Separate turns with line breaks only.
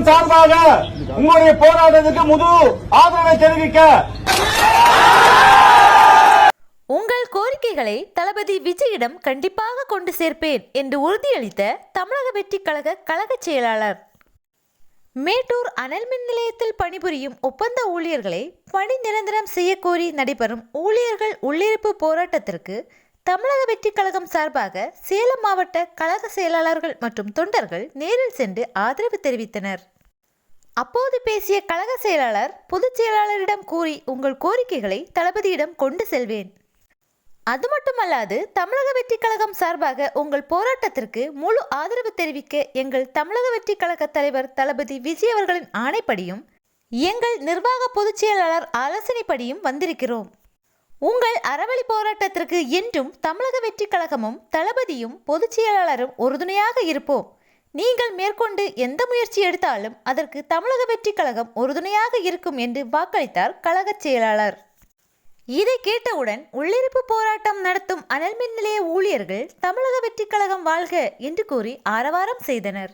கழகம் சார்பாக உங்களுடைய போராட்டத்துக்கு முழு ஆதரவை தெரிவிக்க
உங்கள் கோரிக்கைகளை தளபதி விஜயிடம் கண்டிப்பாக கொண்டு சேர்ப்பேன் என்று உறுதியளித்த தமிழக வெற்றி கழக கழகச் செயலாளர். மேட்டூர் அனல் மின் நிலையத்தில் பணிபுரியும் ஒப்பந்த ஊழியர்களை பணி நிரந்தரம் செய்யக்கோரி நடைபெறும் ஊழியர்கள் உள்ளிருப்பு போராட்டத்திற்கு தமிழக வெற்றிக் கழகம் சார்பாக சேலம் மாவட்ட கழக செயலாளர்கள் மற்றும் தொண்டர்கள் நேரில் சென்று ஆதரவு தெரிவித்தனர். அப்போது பேசிய கழக செயலாளர் பொதுச் செயலாளரிடம் கூறி உங்கள் கோரிக்கைகளை தளபதியிடம் கொண்டு செல்வேன். அது மட்டுமல்லாது தமிழக வெற்றிக் கழகம் சார்பாக உங்கள் போராட்டத்திற்கு முழு ஆதரவு தெரிவிக்க எங்கள் தமிழக வெற்றிக் கழக தலைவர் தளபதி விஜய் அவர்களின் ஆணைப்படியும் எங்கள் நிர்வாக பொதுச் செயலாளர் ஆலோசனைப்படியும் வந்திருக்கிறோம். உங்கள் அறவழி போராட்டத்திற்கு என்றும் தமிழக வெற்றி கழகமும் தளபதியும் பொதுச் செயலாளரும் உறுதுணையாக இருப்போம். நீங்கள் மேற்கொண்டு எந்த முயற்சி எடுத்தாலும் அதற்கு தமிழக வெற்றி கழகம் உறுதுணையாக இருக்கும் என்று வாக்களித்தார் கழகச் செயலாளர். இதை கேட்டவுடன் உள்ளிருப்பு போராட்டம் நடத்தும் அனல் மின் நிலைய ஊழியர்கள் தமிழக வெற்றி கழகம் வாழ்க என்று கூறி ஆரவாரம் செய்தனர்.